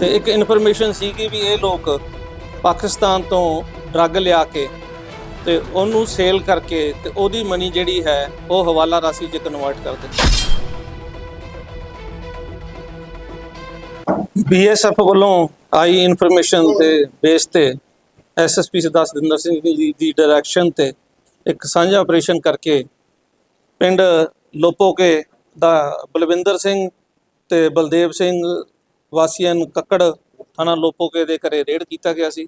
ਤੇ ਇੱਕ ਇਨਫੋਰਮੇਸ਼ਨ ਸੀ ਕਿ ਵੀ ਇਹ ਲੋਕ ਪਾਕਿਸਤਾਨ ਤੋਂ ਡਰੱਗ ਲਿਆ ਕੇ ਤੇ ਉਹਨੂੰ ਸੇਲ ਕਰਕੇ ਤੇ ਉਹਦੀ ਮਨੀ ਜਿਹੜੀ ਹੈ, ਉਹ ਹਵਾਲਾ ਰਾਸ਼ੀ 'ਚ ਕਨਵਰਟ ਕਰ ਦਿੰਦੇ ਬੀਐਸਐਫ ਵੱਲੋਂ ਆਈ ਇਨਫੋਰਮੇਸ਼ਨ ਤੇ ਬੇਸ ਤੇ ਐਸਐਸਪੀ ਸਰਦਾਰ ਸਤਿੰਦਰ ਸਿੰਘ ਜੀ, ਦੀ ਡਾਇਰੈਕਸ਼ਨ ਤੇ ਇੱਕ ਸਾਂਝਾ ਆਪਰੇਸ਼ਨ ਕਰਕੇ ਪਿੰਡ ਲੋਪੋਕੇ ਦਾ ਬਲਵਿੰਦਰ ਸਿੰਘ ਤੇ ਬਲਦੇਵ ਸਿੰਘ ਵਾਸੀਆਂ ਨੂੰ ਕੱਕੜ ਥਾਣਾ ਲੋਪੋਕੇ ਦੇ ਘਰੇ ਰੇਡ ਕੀਤਾ ਗਿਆ ਸੀ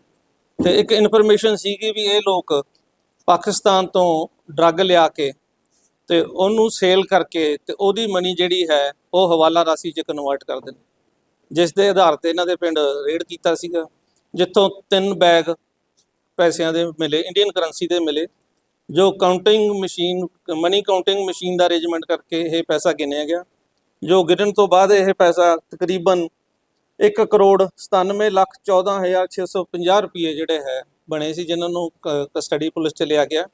ਤੇ ਇੱਕ ਇਨਫੋਰਮੇਸ਼ਨ ਸੀਗੀ ਵੀ ਇਹ ਲੋਕ ਪਾਕਿਸਤਾਨ ਤੋਂ ਡਰੱਗ ਲਿਆ ਕੇ ਤੇ ਉਹਨੂੰ ਸੇਲ ਕਰਕੇ ਤੇ ਉਹਦੀ ਮਨੀ ਜਿਹੜੀ ਹੈ ਉਹ ਹਵਾਲਾ ਰਾਸ਼ੀ 'ਚ ਕਨਵਰਟ ਕਰ ਦਿੰਦੇ। ਜਿਸ ਦੇ ਆਧਾਰ ਤੇ ਇਹਨਾਂ ਦੇ ਪਿੰਡ ਰੇਡ ਕੀਤਾ ਸੀਗਾ, ਜਿੱਥੋਂ ਤਿੰਨ ਬੈਗ ਪੈਸਿਆਂ ਦੇ ਮਿਲੇ ਇੰਡੀਅਨ ਕਰੰਸੀ ਦੇ ਮਿਲੇ, ਜੋ counting machine money counting machine ਦਾ ਅਰੇਂਜਮੈਂਟ ਕਰਕੇ ਇਹ ਪੈਸਾ ਗਿਣਿਆ ਗਿਆ। ਜੋ ਗਿਣਨ ਤੋਂ ਬਾਅਦ ਇਹ ਪੈਸਾ ਤਕਰੀਬਨ 1 ਕਰੋੜ 97 ਲੱਖ 14650 ਰੁਪਏ ਜਿਹੜੇ ਹੈ, ਬਣੇ ਸੀ, ਜਿਨ੍ਹਾਂ ਨੂੰ ਕਸਟਡੀ ਪੁਲਿਸ ਚ ਲਿਆ ਗਿਆ।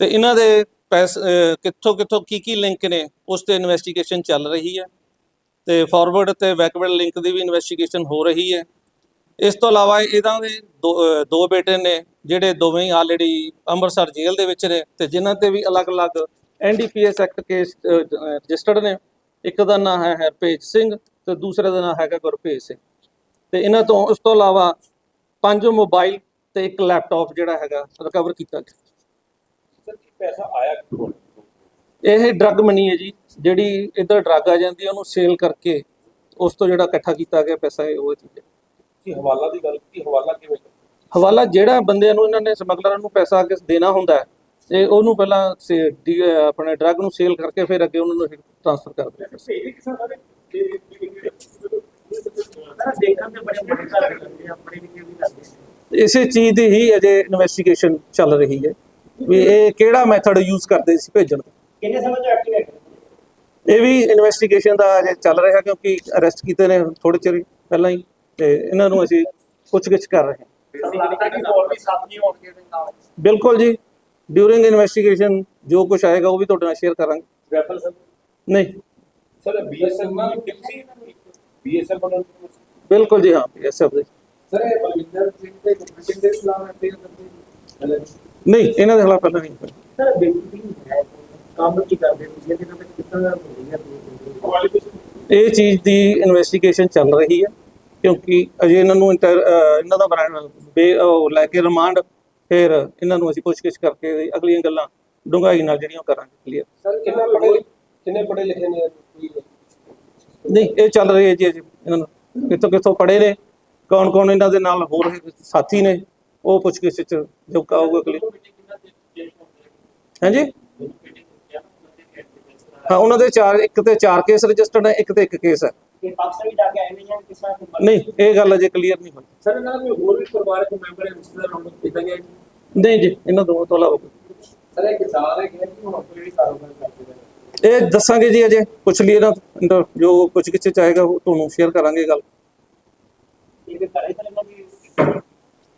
ਤੇ ਇਹਨਾਂ ਦੇ ਪੈਸ ਕਿੱਥੋਂ ਕਿੱਥੋਂ ਕੀ ਕੀ ਲਿੰਕ ਨੇ, ਉਸ ਤੇ ਇਨਵੈਸਟੀਗੇਸ਼ਨ ਚੱਲ ਰਹੀ ਹੈ। ਤੇ ਫਾਰਵਰਡ ਤੇ ਬੈਕਵਰਡ ਲਿੰਕ ਦੀ ਵੀ ਇਨਵੈਸਟੀਗੇਸ਼ਨ ਹੋ ਰਹੀ ਹੈ। ਇਸ ਤੋਂ ਇਲਾਵਾ ਇਹਨਾਂ ਦੇ ਦੋ ਦੋ ਬੇਟੇ ਨੇ, ਜਿਹੜੇ ਦੋਵੇਂ ਆਲਰੇਡੀ ਅੰਮ੍ਰਿਤਸਰ ਜੇਲ੍ਹ ਦੇ ਵਿੱਚ ਨੇ, ਤੇ ਜਿਨ੍ਹਾਂ ਤੇ ਵੀ ਅਲੱਗ-ਅਲੱਗ ਐਨਡੀਪੀਐਸ ਐਕਟ ਕੇਸ ਰਜਿਸਟਰਡ ਨੇ। ਇੱਕ ਦਾ ਨਾਮ ਹੈ ਹਰਪੇਜ ਸਿੰਘ ਤੇ ਦੂਸਰੇ ਦਾ ਨਾਮ ਹੈਗਾ ਗੁਰਪ੍ਰੀਤ ਸਿੰਘ। ਤੇ ਇਹਨਾਂ ਤੋਂ ਉਸ ਤੋਂ ਇਲਾਵਾ ਪੰਜ ਮੋਬਾਈਲ ਤੇ ਇੱਕ ਲੈਪਟਾਪ ਜਿਹੜਾ ਹੈਗਾ ਰਿਕਵਰ ਕੀਤਾ ਗਿਆ। ਸਰ ਕੀ ਪੈਸਾ ਆਇਆ ਕਿੱਥੋਂ? ਇਹ ਡਰੱਗ ਮਨੀ ਹੈ ਜੀ ਜਿਹੜੀ ਇੱਧਰ ਡਰੱਗ ਆ ਜਾਂਦੀ ਹੈ ਉਹਨੂੰ ਸੇਲ ਕਰਕੇ ਉਸ ਤੋਂ ਜਿਹੜਾ ਇਕੱਠਾ ਕੀਤਾ ਗਿਆ ਪੈਸਾ ਹੈ ਉਹ ਚੀਜ਼ ਹੈ। ਕੀ ਹਵਾਲਾ ਦੀ ਗੱਲ ਕੀ ਹਵਾਲਾ ਕਿਵੇਂ ਹਵਾਲਾ ਜਿਹੜਾ ਬੰਦਿਆਂ ਨੂੰ ਇਹਨਾਂ ਨੇ ਸਮਗਲਰਾਂ ਨੂੰ ਪੈਸਾ ਅੱਗੇ ਦੇਣਾ ਹੁੰਦਾ ਹੈ ਤੇ ਉਹਨੂੰ ਪਹਿਲਾਂ ਆਪਣੇ ਡਰੱਗ ਨੂੰ ਸੇਲ ਕਰਕੇ ਫਿਰ ਅੱਗੇ ਉਹਨਾਂ ਨੂੰ ਟ੍ਰਾਂਸਫਰ ਕਰਦੇ ਆ। ਇਸੇ ਚੀਜ਼ ਦੀ ਹੀ ਅਜੇ ਇਨਵੈਸਟੀਗੇਸ਼ਨ ਚੱਲ ਰਹੀ ਹੈ ਵੀ ਇਹ ਕਿਹੜਾ ਮੈਥਡ ਯੂਜ਼ ਕਰਦੇ ਸੀ ਭੇਜਣ ਦਾ ਕਿੰਨੇ ਸਮੇਂ ਤੋਂ ਐਕਟਿਵੇਟ ਇਹ ਵੀ ਇਨਵੈਸਟੀਗੇਸ਼ਨ ਦਾ ਅਜੇ ਚੱਲ ਰਿਹਾ ਕਿਉਂਕਿ ਅਰੈਸਟ ਕੀਤੇ ਨੇ ਥੋੜੇ ਚਿਰ ਪਹਿਲਾਂ ਹੀ ਤੇ ਇਹਨਾਂ ਨੂੰ ਅਸੀਂ ਪੁੱਛਗਿੱਛ ਕਰ ਰਹੇ ਹਾਂ। ਬਿਲਕੁਲ ਜੀ। ਡਿਊਰਿੰਗ ਇਨਵੈਸਟੀਗੇਸ਼ਨ ਜੋ ਕੁਝ ਆਏਗਾ ਉਹ ਵੀ ਤੁਹਾਡੇ ਨਾਲ ਸ਼ੇਅਰ ਕਰਾਂਗੇ। ਨਹੀਂ। ਸਰ ਬੀਐਸਐਫ ਨਾਲ ਕਿੱਥੇ ਬੀਐਸਐਫ ਬਣਾ ਬਿਲਕੁਲ ਜੀ ਹਾਂ ਐਸਐਫ ਦੇ ਸਰ ਬਲਵਿੰਦਰ ਸਿੰਘ ਦੇ ਕੰਪਿਊਟਰ ਦੇ ਇਸਲਾਮ ਹੈ ਤੇ ਨਹੀਂ ਇਹਨਾਂ ਦੇ ਖਿਲਾਫ ਪਹਿਲਾਂ ਨਹੀਂ। ਸਰ ਬੇਸਿਕਲੀ ਹੈ ਕੰਮ ਕੀ ਕਰਦੇ ਤੁਸੀਂ ਇਹਦੇ ਨਾਲ ਕਿੰਨਾ ਦਾ ਹੁੰਦੀ ਹੈ ਕੁਆਲੀਫਿਕੇਸ਼ਨ ਇਹ ਚੀਜ਼ ਦੀ ਇਨਵੈਸਟੀਗੇਸ਼ਨ ਚੱਲ ਰਹੀ ਹੈ ਕਿਉਂਕਿ ਅਜੇ ਇਹਨਾਂ ਨੂੰ ਇਹਨਾਂ ਦਾ ਬੇ ਲੈ ਕੇ ਰਿਮਾਂਡ ਫਿਰ ਇਹਨਾਂ ਨੂੰ ਅਸੀਂ ਪੁੱਛਗਿੱਛ ਕਰਕੇ ਅਗਲੀਆਂ ਗੱਲਾਂ ਡੂੰਘਾਈ ਨਾਲ ਜਿਹੜੀਆਂ ਕਰਾਂਗੇ ਕਲੀਅਰ ਸਰ ਕਿੰਨਾ ਪੜੇ ਕਿੰਨੇ ਪੜੇ ਲਿਖੇ ਨੇ? ਨਹੀਂ ਇਹ ਚੱਲ ਰਹੀ ਹੈ ਜੀ ਅਜੇ ਇਹਨਾਂ ਨੂੰ। ਕਿੱਥੋਂ ਕਿੱਥੋਂ ਪੜੇ ਨੇ ਕੌਣ ਕੌਣ ਇਹਨਾਂ ਦੇ ਨਾਲ ਹੋਰ ਸਾਥੀ ਨੇ ਉਹ ਪੁੱਛਗਿੱਛ ਚ ਜੋ ਕਹੋਗੇ ਕਲੀਅਰ ਹਾਂਜੀ ਹਾਂ ਉਹਨਾਂ ਦੇ ਚਾਰ ਇੱਕ ਤੇ ਚਾਰ ਕੇਸ ਰਜਿਸਟਰਡ ਹੈ ਇੱਕ ਤੇ ਇੱਕ ਕੇਸ ਹੈ। ਕਿ ਕੇ ਨੇ ਨਹੀਂ ਇਹ ਗੱਲ ਅਜੇ ਕਲੀਅਰ ਨਹੀਂ ਹੋਈ। ਸਰ ਇਹਨਾਂ ਦਾ ਹੋਰ ਵੀ ਪਰਿਵਾਰਕ ਮੈਂਬਰ ਹੈ ਦਾ ਰਾਉਂਡ ਕੀਤਾ ਗਿਆ ਨਹੀਂ ਜੀ ਇਹਨਾਂ ਦੋਵਾਂ ਤੋਂ ਇਲਾਵਾ। ਸਰ ਇਹ ਕਿਸਾਨ ਹੈ ਕਿ ਹੁਣ ਕੋਈ ਵੀ ਕਾਰੋਬਾਰ ਕਰਦੇ ਨੇ। ਇਹ ਦੱਸਾਂਗੇ ਜੀ ਅਜੇ ਪੁੱਛ ਲਈਏ ਨਾ ਜੋ ਕੁਝ ਕਿਛ ਚਾਹੇਗਾ ਉਹ ਤੁਹਾਨੂੰ ਸ਼ੇਅਰ ਕਰਾਂਗੇ ਗੱਲ।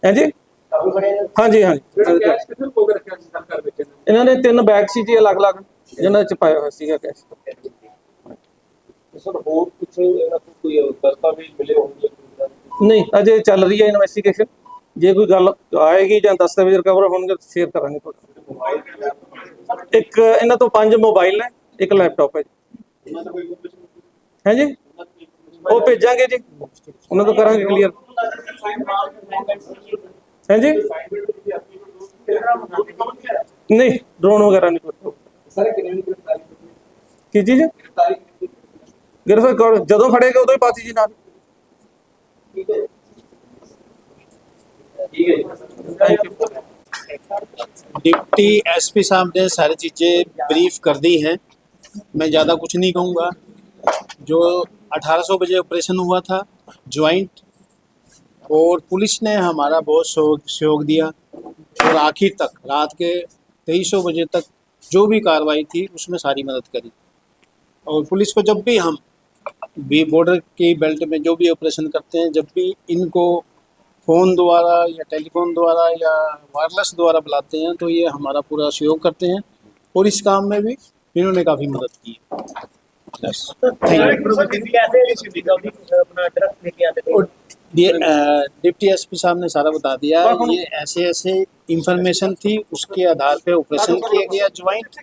ਇਹਨਾਂ ਹਾਂਜੀ ਹਾਂਜੀ। ਇਹਨਾਂ ਨੇ? ਇਹਨਾਂ ਤਿੰਨ ਬੈਗ ਸੀ ਜੀ ਅਲੱਗ-ਅਲੱਗ। ਜਿਹਨਾਂ ਚ ਪਾਇਆ ਹੋਇਆ ਸੀਗਾ ਕੈਸ਼ ਸਰ ਹੋਰ ਕੁਝ ਇਹਨਾਂ ਕੋਈ ਦਸਤਾਵੇਜ਼ ਮਿਲੇ ਹੋਣਗੇ? ਨਹੀਂ ਅਜੇ ਚੱਲ ਰਹੀ ਹੈ ਇਨਵੈਸਟੀਗੇਸ਼ਨ ਜੇ ਕੋਈ ਗੱਲ ਆਏਗੀ ਜਾਂ ਦਸਤਾਵੇਜ਼ ਰਿਕਵਰ ਹੋਣਗੇ ਸ਼ੇਅਰ ਕਰਾਂਗੇ। ਇੱਕ ਇਹਨਾਂ ਤੋਂ ਪੰਜ ਮੋਬਾਈਲ ਨੇ। ਇੱਕ ਲੈਪਟਾਪ ਹੈ ਜੀ ਇਹਨਾਂ ਦਾ ਕੋਈ ਕੁਝ ਹਾਂਜੀ ਉਹ ਭੇਜਾਂਗੇ ਜੀ ਉਹਨਾਂ ਤੋਂ ਕਰਾਂਗੇ ਕਲੀਅਰ ਹਾਂਜੀ ਨਹੀਂ ਡਰੋਨ ਵਗੈਰਾ ਨਹੀਂ ਕੋਈ ਸਾਰੇ ਕਿੰਨੇ ਦੀ ਗ੍ਰਿਫਤਾਰੀ ਕੀਤੀ ਕੀ ਚੀਜ਼ ਗ੍ਰਿਫਤਾਰੀ ਕੀਤੀ ਗ੍ਰਿਫਤਾਰ ਕਰੋ ਜਦੋਂ ਫੜੇਗਾ ਉਦੋਂ ਹੀ ਪਾਤੀ ਜੀ ਨਾਲ ਠੀਕ ਹੈ ਠੀਕ ਹੈ ਥੈਂਕ ਯੂ डिप्टी एसपी साहब ने सारी चीज़ें ब्रीफ कर दी हैं मैं ज़्यादा कुछ नहीं कहूँगा। जो 1800 बजे ऑपरेशन हुआ था ज्वाइंट और पुलिस ने हमारा बहुत सहयोग सहयोग दिया। और आखिर तक, रात के तेईस बजे तक जो भी कार्रवाई थी, उसमें सारी मदद करी। और पुलिस को जब भी हम भी बॉर्डर की बेल्ट में जो भी ऑपरेशन करते हैं, जब भी इनको फ़ोन द्वारा या टेलीफोन द्वारा या वायरलेस द्वारा बुलाते हैं तो ये हमारा पूरा सहयोग करते हैं। और इस काम में भी इन्होंने काफ़ी मदद की। डिप्टी एसपी साहब ने सारा बता दिया। ये ऐसे ऐसे इंफॉर्मेशन थी उसके आधार पे ऑपरेशन किया गया ज्वाइंट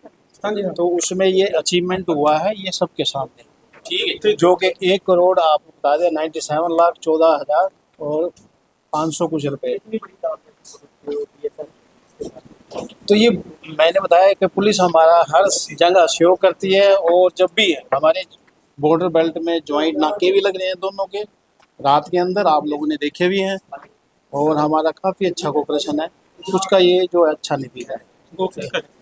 हाँ जी हाँ। तो उसमें ये अचीवमेंट हुआ है ये सबके सामने। ठीक है। जो कि एक करोड़ आपको बता दें नाइन्टी सेवन लाख चौदह हज़ार और पाँच सौ कुछ रुपए। तो ये मैंने बताया कि पुलिस हमारा हर जगह सहयोग करती है और जब भी हमारे बॉर्डर बेल्ट में ज्वाइंट नाके भी लग रहे हैं दोनों के, रात के अंदर आप लोगों ने देखे भी हैं और हमारा काफ़ी अच्छा कोऑपरेशन है। कुछ का ये जो अच्छा दिया है। ओके